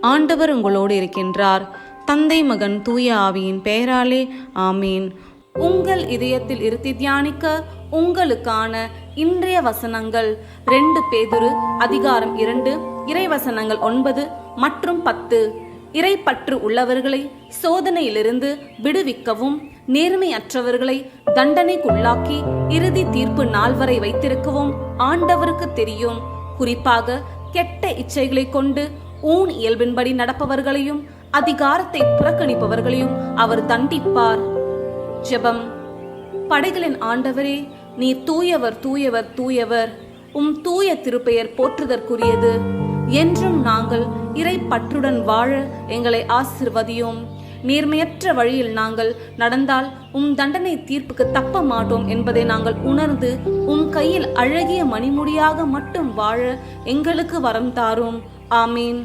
ஆண்டவர் உங்களோடு இருக்கின்றார். தந்தை மகன் தூய ஆவியின் பெயராலே ஆமீன். உங்கள் இதயத்தில் இருத்தி தியானிக்க உங்களுக்கான இன்றைய வசனங்கள் ரெண்டு பேதுரு அதிகாரம் இரண்டு இறைவசனங்கள் ஒன்பது மற்றும் பத்து. இறைப்பற்று உள்ளவர்களை சோதனையிலிருந்து விடுவிக்கவும் நேர்மையற்றவர்களை தண்டனைக்குள்ளாக்கி இறுதி தீர்ப்பு நாள் வரை வைத்திருக்கவும் ஆண்டவருக்கு தெரியும். குறிப்பாக கெட்ட இச்சைகளை கொண்டு ஊன் இயல்பின்படி நடப்பவர்களையும் அதிகாரத்தை புறக்கணிப்பவர்களையும் அவர் தண்டிப்பார். ஜெபம். படைகளின் ஆண்டவரே நீ தூயவர் தூயவர் தூயவர். உம் தூய திருப்பெயர் போற்றுதற்குரியது. என்றும் நாங்கள் இறை பற்றுடன் வாழ எங்களை ஆசிர்வதியோம். நேர்மையற்ற வழியில் நாங்கள் நடந்தால் உம் தண்டனை தீர்ப்புக்கு தப்ப மாட்டோம் என்பதை நாங்கள் உணர்ந்து உம் கையில் அழகிய மணிமுடியாக மட்டும் வாழ எங்களுக்கு வரம் தாரும். ஆமீன்.